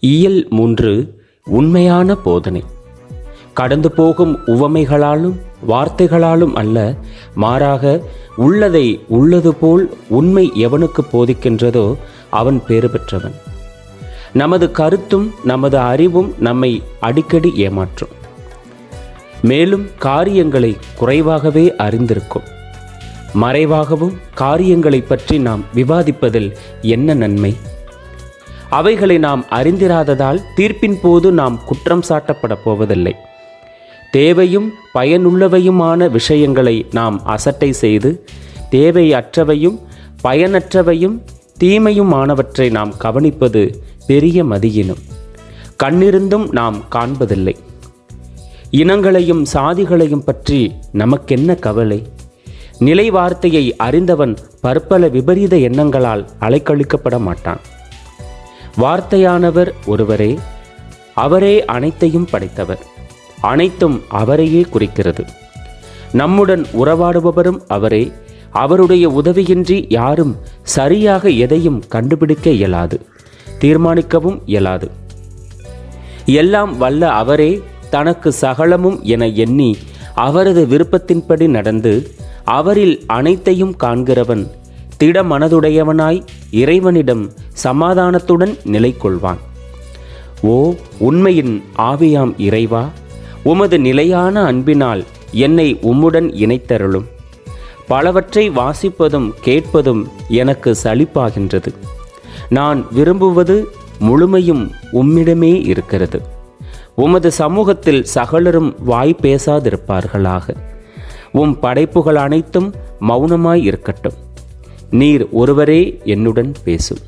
இயல் மூன்று உண்மையான போதனை. கடந்து போகும் உவமைகளாலும் வார்த்தைகளாலும் அல்ல மாறாக உள்ளதை உள்ளது போல் உண்மை எவனுக்கு போதிக்கின்றதோ அவன் பேறு பெற்றவன். நமது கருத்தும் நமது அறிவும் நம்மை அடிக்கடி ஏமாற்றும். மேலும் காரியங்களை குறைவாகவே அறிந்திருக்கும். மறைவாகவும் காரியங்களை பற்றி நாம் விவாதிப்பதில் என்ன நன்மை? அவைகளை நாம் அறிந்திராததால் தீர்ப்பின் போது நாம் குற்றம் சாட்டப்பட போவதில்லை. தேவையும் பயனுள்ளவையுமான விஷயங்களை நாம் அசட்டை செய்து தேவையற்றவையும் பயனற்றவையும் தீமையுமானவற்றை நாம் கவனிப்பது பெரிய மதியினம் கண்ணிருந்தும் நாம் காண்பதில்லை. இனங்களையும் சாதிகளையும் பற்றி நமக்கென்ன கவலை? நிலை வார்த்தையை அறிந்தவன் பற்பல விபரீத எண்ணங்களால் அலைக்கழிக்கப்பட மாட்டான். வார்த்தையானவர் ஒருவரே அவரே அனைத்தையும் படைத்தவர். அனைத்தும் அவரையே குறிக்கிறது. நம்முடன் உறவாடுபவரும் அவரே அவருடைய உதவியின்றி யாரும் சரியாக எதையும் கண்டுபிடிக்க இயலாது தீர்மானிக்கவும் இயலாது. எல்லாம் வல்ல அவரே தனக்கு சகலமும் என எண்ணி அவரது விருப்பத்தின்படி நடந்து அவரில் அனைத்தையும் காண்கிறவன் திட மனதுடையவனாய் இறைவனிடம் சமாதானத்துடன் நிலை கொள்வான் ஓ உண்மையின் ஆவியாம் இறைவா உமது நிலையான அன்பினால் என்னை உம்முடன் இணைத்தருளும். பலவற்றை வாசிப்பதும் கேட்பதும் எனக்கு சலிப்பாகின்றது. நான் விரும்புவது முழுமையும் உம்மிடமே இருக்கிறது. உமது சமூகத்தில் சகலரும் வாய் பேசாதிருப்பார்களாக. உம் படைப்புகள் அனைத்தும் மௌனமாய் இருக்கட்டும். நீர் ஒருவரே என்னுடன் பேசும்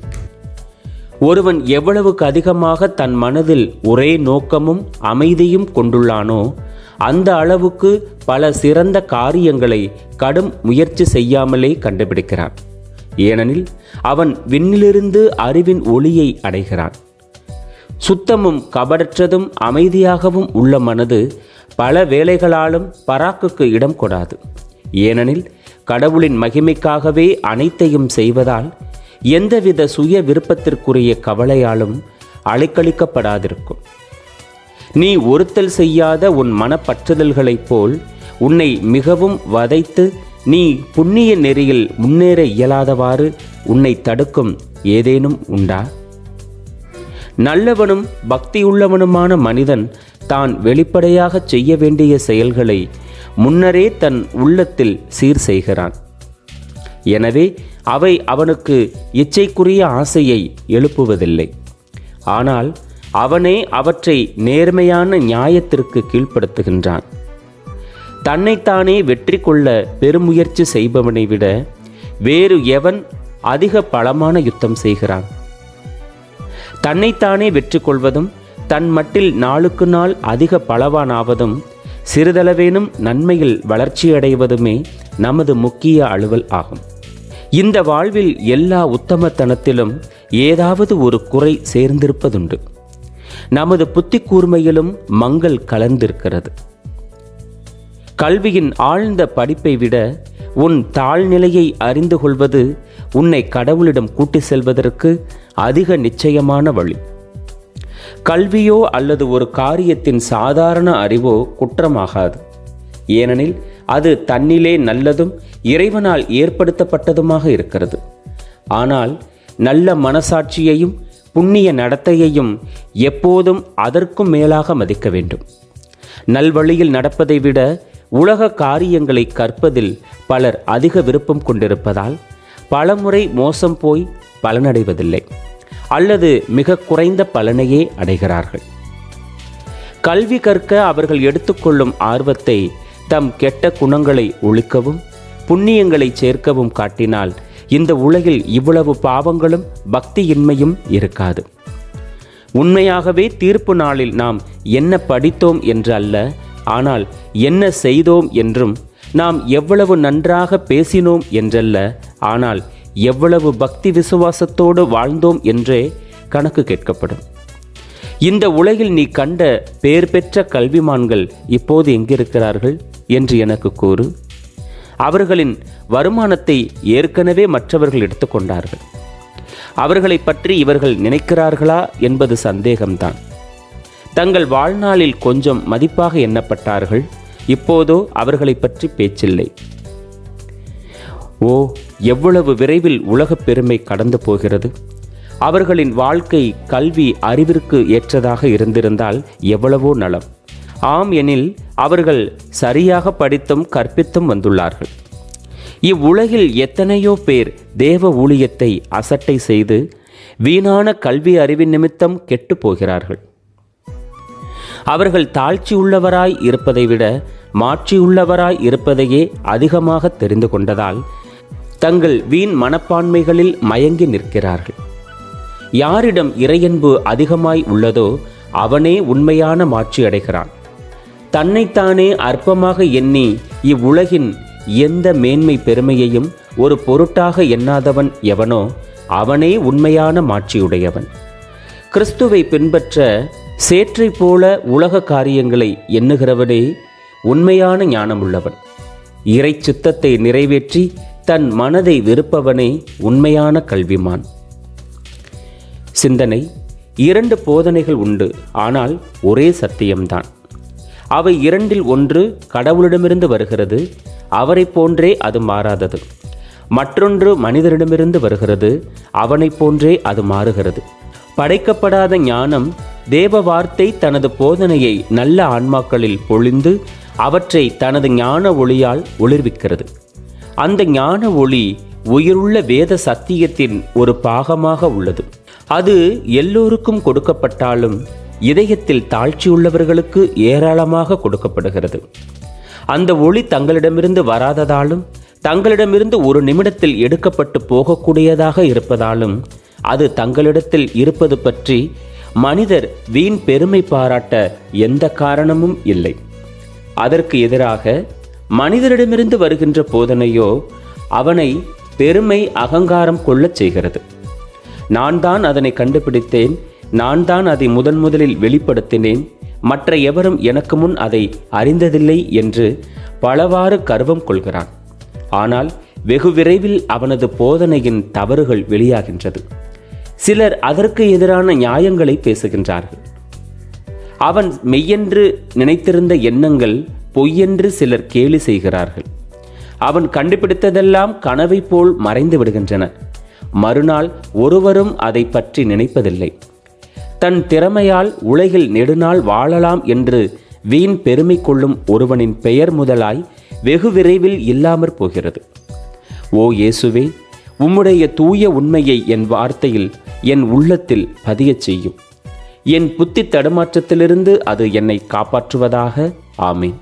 ஒருவன் எவ்வளவுக்கு அதிகமாக தன் மனதில் ஒரே நோக்கமும் அமைதியும் கொண்டுள்ளானோ அந்த அளவுக்கு பல சிறந்த காரியங்களை கடும் முயற்சி செய்யாமலே கண்டுபிடிக்கிறான். ஏனெனில் அவன் விண்ணிலிருந்து அறிவின் ஒளியை அடைகிறான். சுத்தமும் கபடற்றதும் அமைதியாகவும் உள்ள மனது பல வேலைகளாலும் பராக்குக்கு இடம் கொடாது. ஏனெனில் கடவுளின் மகிமைக்காகவே அனைத்தையும் செய்வதால் எந்தவித சுய விருப்பத்திற்குரிய கவலையாலும் அலைக்கழிக்கப்படாதிருக்கும். நீ ஒருத்தல் செய்யாத உன் மனப்பற்றுதல்களைப் போல் உன்னை மிகவும் வதைத்து நீ புண்ணிய நெறியில் முன்னேற இயலாதவாறு உன்னை தடுக்கும் ஏதேனும் உண்டா? நல்லவனும் பக்தியுள்ளவனுமான மனிதன் தான் வெளிப்படையாகச் செய்ய வேண்டிய செயல்களை முன்னரே தன் உள்ளத்தில் சீர் செய்கிறான். எனவே அவை அவனுக்கு இச்சைக்குரிய ஆசையை எழுப்புவதில்லை. ஆனால் அவனே அவற்றை நேர்மையான நியாயத்திற்கு கீழ்ப்படுத்துகின்றான். தன்னைத்தானே வெற்றி கொள்ள பெருமுயற்சி செய்பவனை விட வேறு எவன் அதிக பலமான யுத்தம் செய்கிறான்? தன்னைத்தானே வெற்றி கொள்வதும் தன் மட்டில் நாளுக்கு நாள் அதிக பலவானாவதும் சிறிதளவேனும் நன்மையில் வளர்ச்சியடைவதுமே நமது முக்கிய அலுவல் ஆகும். இந்த வாழ்வில் எல்லா உத்தமத்தனத்திலும் ஏதாவது ஒரு குறை சேர்ந்திருப்பதுண்டு. நமது புத்தி கூர்மையிலும் மங்கள் கலந்திருக்கிறது. கல்வியின் ஆழ்ந்த படிப்பை விட உன் தாழ்நிலையை அறிந்து கொள்வது உன்னை கடவுளிடம் கூட்டி செல்வதற்கு அதிக நிச்சயமான வழி. கல்வியோ அல்லது ஒரு காரியத்தின் சாதாரண அறிவோ குற்றமாகாது. ஏனெனில் அது தன்னிலே நல்லதும் இறைவனால் ஏற்படுத்தப்பட்டதுமாக இருக்கிறது. ஆனால் நல்ல மனசாட்சியையும் புண்ணிய நடத்தையையும் எப்போதும் அதற்கும் மேலாக மதிக்க வேண்டும். நல்வழியில் நடப்பதை விட உலக காரியங்களை கற்பதில் பலர் அதிக விருப்பம் கொண்டிருப்பதால் பலமுறை மோசம் போய் பலனடைவதில்லை. அல்லது மிக குறைந்த பலனையே அடைகிறார்கள். கல்வி கற்க அவர்கள் எடுத்துக்கொள்ளும் ஆர்வத்தை தம் கெட்ட குணங்களை ஒழிக்கவும் புண்ணியங்களை சேர்க்கவும் காட்டினால் இந்த உலகில் இவ்வளவு பாவங்களும் பக்தியின்மையும் இருக்காது. உண்மையாகவே தீர்ப்பு நாளில் நாம் என்ன படித்தோம் என்று அல்ல ஆனால் என்ன செய்தோம் என்றும் நாம் எவ்வளவு நன்றாக பேசினோம் என்றல்ல ஆனால் எவ்வளவு பக்தி விசுவாசத்தோடு வாழ்ந்தோம் என்றே கணக்கு கேட்கப்படும். இந்த உலகில் நீ கண்ட பேர் பெற்ற கல்விமான்கள் இப்போது எங்கிருக்கிறார்கள் என்று எனக்கு கூறு. அவர்களின் வருமானத்தை ஏற்கனவே மற்றவர்கள் எடுத்துக்கொண்டார்கள் அவர்களை பற்றி இவர்கள் நினைக்கிறார்களா என்பது சந்தேகம்தான். தங்கள் வாழ்நாளில் கொஞ்சம் மதிப்பாக எண்ணப்பட்டார்கள் இப்போதோ அவர்களை பற்றி பேச்சில்லை. ஓ எவ்வளவு விரைவில் உலகப் பெருமை கடந்து போகிறது? அவர்களின் வாழ்க்கை கல்வி அறிவிற்கு ஏற்றதாக இருந்திருந்தால் எவ்வளவோ நலம். ஆம் எனில் அவர்கள் சரியாக படித்தும் கற்பித்தும் வந்துள்ளார்கள். இவ்வுலகில் எத்தனையோ பேர் தேவ ஊழியத்தை அசட்டை செய்து வீணான கல்வி அறிவின் நிமித்தம் கெட்டு போகிறார்கள். அவர்கள் தாழ்ச்சியுள்ளவராய் இருப்பதை விட மாற்றியுள்ளவராய் இருப்பதையே அதிகமாக தெரிந்து கொண்டதால் தங்கள் வீண் மனப்பான்மைகளில் மயங்கி நிற்கிறார்கள். யாரிடம் இறையன்பு அதிகமாய் உள்ளதோ அவனே உண்மையான மாற்றி அடைகிறான். தன்னைத்தானே அற்பமாக எண்ணி இவ்வுலகின் எந்த மேன்மை பெருமையையும் ஒரு பொருட்டாக எண்ணாதவன் எவனோ அவனே உண்மையான மாட்சியுடையவன். கிறிஸ்துவை பின்பற்ற சேற்றை போல உலக காரியங்களை எண்ணுகிறவனே உண்மையான ஞானமுள்ளவன். இறை சித்தத்தை நிறைவேற்றி தன் மனதை வெறுப்பவனே உண்மையான கல்விமான். சிந்தனை இரண்டு போதனைகள் உண்டு ஆனால் ஒரே சத்தியம்தான். அவை இரண்டில் ஒன்று கடவுளிடமிருந்து வருகிறது அவரை போன்றே அது மாறாதது. மற்றொன்று மனிதரிடமிருந்து வருகிறது அவனைப் போன்றே அது மாறுகிறது. படைக்கப்படாத ஞானம் தேவ வார்த்தை தனது போதனையை நல்ல ஆன்மாக்களில் பொழிந்து அவற்றை தனது ஞான ஒளியால் ஒளிர்விக்கிறது. அந்த ஞான ஒளி உயிருள்ள வேத சத்தியத்தின் ஒரு பாகமாக உள்ளது. அது எல்லோருக்கும் கொடுக்கப்பட்டாலும் இதயத்தில் தாழ்ச்சியுள்ளவர்களுக்கு ஏராளமாக கொடுக்கப்படுகிறது. அந்த ஒளி தங்களிடமிருந்து வராததாலும் தங்களிடமிருந்து ஒரு நிமிடத்தில் எடுக்கப்பட்டு போகக்கூடியதாக இருப்பதாலும் அது தங்களிடத்தில் இருப்பது பற்றி மனிதர் வீண் பெருமை பாராட்ட எந்த காரணமும் இல்லை. அதற்கு எதிராக மனிதரிடமிருந்து வருகின்ற போதனையோ அவனை பெருமை அகங்காரம் கொள்ளச் செய்கிறது. நான் தான் அதனை கண்டுபிடித்தேன் நான் தான் அதை முதன் முதலில் வெளிப்படுத்தினேன் மற்ற எவரும் எனக்கு முன் அதை அறிந்ததில்லை என்று பலவாறு கர்வம் கொள்கிறான். ஆனால் வெகு விரைவில் அவனது போதனையின் தவறுகள் வெளியாகின்றது. சிலர் அதற்கு எதிரான நியாயங்களை பேசுகின்றார்கள். அவன் மெய்யென்று நினைத்திருந்த எண்ணங்கள் பொய்யென்று சிலர் கேலி செய்கிறார்கள். அவன் கண்டுபிடித்ததெல்லாம் கனவை போல் மறைந்து விடுகின்றன. மறுநாள் ஒருவரும் அதை பற்றி நினைப்பதில்லை. தன் திறமையால் உலகில் நெடுநாள் வாழலாம் என்று வீண் பெருமை கொள்ளும் ஒருவனின் பெயர் முதலாய் வெகு விரைவில் இல்லாமற் போகிறது. ஓ இயேசுவே உம்முடைய தூய உண்மையை என் வார்த்தையில் என் உள்ளத்தில் பதியச் செய்யும். என் புத்தி தடுமாற்றத்திலிருந்து அது என்னை காப்பாற்றுவதாக. ஆமேன்.